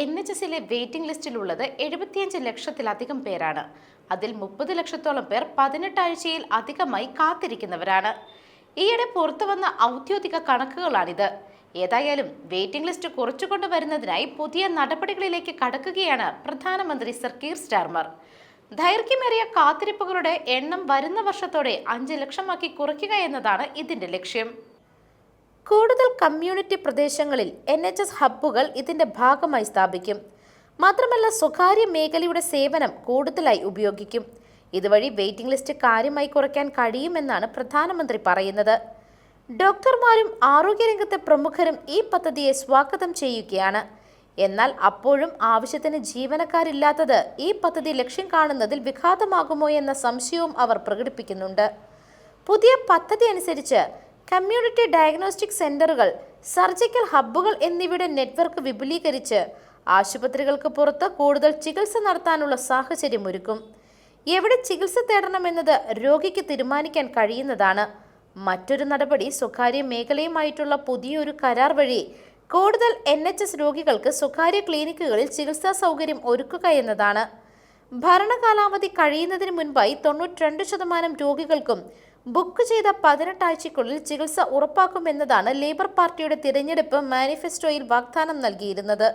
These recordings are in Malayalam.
എൻ എച്ച് എസിലെ വെയിറ്റിംഗ് ലിസ്റ്റിലുള്ളത് എഴുപത്തിയഞ്ച് ലക്ഷത്തിലധികം പേരാണ്. അതിൽ മുപ്പത് ലക്ഷത്തോളം പേർ പതിനെട്ടാഴ്ചയിൽ അധികമായി കാത്തിരിക്കുന്നവരാണ്. ഈയിടെ പുറത്തുവന്ന ഔദ്യോഗിക കണക്കുകളാണിത്. ഏതായാലും വെയിറ്റിംഗ് ലിസ്റ്റ് കുറച്ചുകൊണ്ടുവരുന്നതിനായി പുതിയ നടപടികളിലേക്ക് കടക്കുകയാണ് പ്രധാനമന്ത്രി സർ കീർ സ്റ്റാർമർ. ദൈർഘ്യമേറിയ കാത്തിരിപ്പുകളുടെ എണ്ണം വരുന്ന വർഷത്തോടെ അഞ്ച് ലക്ഷമാക്കി കുറയ്ക്കുക എന്നതാണ് ഇതിന്റെ ലക്ഷ്യം. കൂടുതൽ കമ്മ്യൂണിറ്റി പ്രദേശങ്ങളിൽ എൻ എച്ച് എസ് ഹബ്ബുകൾ ഇതിന്റെ ഭാഗമായി സ്ഥാപിക്കും. മാത്രമല്ല സ്വകാര്യ മേഖലയുടെ സേവനം കൂടുതലായി ഉപയോഗിക്കും. ഇതുവഴി വെയിറ്റിംഗ് ലിസ്റ്റ് കാര്യമായി കുറയ്ക്കാൻ കഴിയുമെന്നാണ് പ്രധാനമന്ത്രി പറയുന്നത്. ഡോക്ടർമാരും ആരോഗ്യരംഗത്തെ പ്രമുഖരും ഈ പദ്ധതിയെ സ്വാഗതം ചെയ്യുകയാണ്. എന്നാൽ അപ്പോഴും ആവശ്യത്തിന് ജീവനക്കാരില്ലാത്തത് ഈ പദ്ധതി ലക്ഷ്യം കാണുന്നതിൽ വിഘാതമാകുമോ എന്ന സംശയവും അവർ പ്രകടിപ്പിക്കുന്നുണ്ട്. പുതിയ പദ്ധതി അനുസരിച്ച് കമ്മ്യൂണിറ്റി ഡയഗ്നോസ്റ്റിക് സെന്ററുകൾ സർജിക്കൽ ഹബ്ബുകൾ എന്നിവയുടെ നെറ്റ്വർക്ക് വിപുലീകരിച്ച് ആശുപത്രികൾക്ക് പുറത്ത് കൂടുതൽ ചികിത്സ നടത്താനുള്ള സാഹചര്യം ഒരുക്കും. എവിടെ ചികിത്സ തേടണമെന്നത് രോഗിക്ക് തീരുമാനിക്കാൻ കഴിയുന്നതാണ്. മറ്റൊരു നടപടി സ്വകാര്യ മേഖലയുമായിട്ടുള്ള പുതിയൊരു കരാർ വഴി കൂടുതൽ എൻ എച്ച് എസ് രോഗികൾക്ക് സ്വകാര്യ ക്ലിനിക്കുകളിൽ ചികിത്സാ സൗകര്യം ഒരുക്കുക എന്നതാണ്. ഭരണകാലാവധി കഴിയുന്നതിന് മുൻപായി തൊണ്ണൂറ്റിരണ്ട് ശതമാനം രോഗികൾക്കും ബുക്ക് ചെയ്ത പതിനെട്ടാഴ്ചയ്ക്കുള്ളിൽ ചികിത്സ ഉറപ്പാക്കുമെന്നതാണ് ലേബർ പാർട്ടിയുടെ തിരഞ്ഞെടുപ്പ് മാനിഫെസ്റ്റോയിൽ വാഗ്ദാനം നൽകിയിരുന്നത്.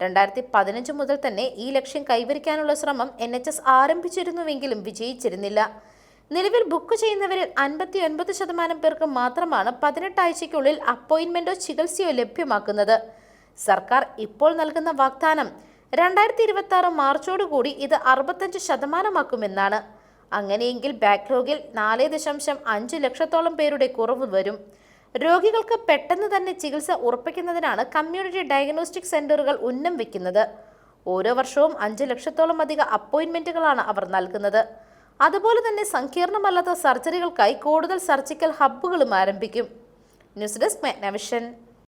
രണ്ടായിരത്തി പതിനഞ്ച് മുതൽ തന്നെ ഈ ലക്ഷ്യം കൈവരിക്കാനുള്ള ശ്രമം എൻ എച്ച് എസ് ആരംഭിച്ചിരുന്നുവെങ്കിലും വിജയിച്ചിരുന്നില്ല. നിലവിൽ ബുക്ക് ചെയ്യുന്നവരിൽ അൻപത്തി ഒൻപത് ശതമാനം പേർക്ക് മാത്രമാണ് പതിനെട്ടാഴ്ചയ്ക്കുള്ളിൽ അപ്പോയിന്റ്മെന്റോ ചികിത്സയോ ലഭ്യമാക്കുന്നത്. സർക്കാർ ഇപ്പോൾ നൽകുന്ന വാഗ്ദാനം രണ്ടായിരത്തി ഇരുപത്തി ആറ് മാർച്ചോടുകൂടി ഇത് അറുപത്തഞ്ച് ശതമാനമാക്കുമെന്നാണ്. അങ്ങനെയെങ്കിൽ ബാക്ക്ലോഗിൽ നാല് ദശാംശം അഞ്ച് ലക്ഷത്തോളം പേരുടെ കുറവ് വരും. രോഗികൾക്ക് പെട്ടെന്ന് തന്നെ ചികിത്സ ഉറപ്പിക്കുന്നതിനാണ് കമ്മ്യൂണിറ്റി ഡയഗ്നോസ്റ്റിക് സെന്ററുകൾ ഉന്നം വയ്ക്കുന്നത് ഓരോ വർഷവും അഞ്ച് ലക്ഷത്തോളം അധിക അപ്പോയിന്റ്മെന്റുകളാണ് അവർ നൽകുന്നത്. അതുപോലെ തന്നെ സങ്കീർണമല്ലാത്ത സർജറികൾക്കായി കൂടുതൽ സർജിക്കൽ ഹബ്ബുകളും ആരംഭിക്കും. News desk മെഗ്നവിഷൻ.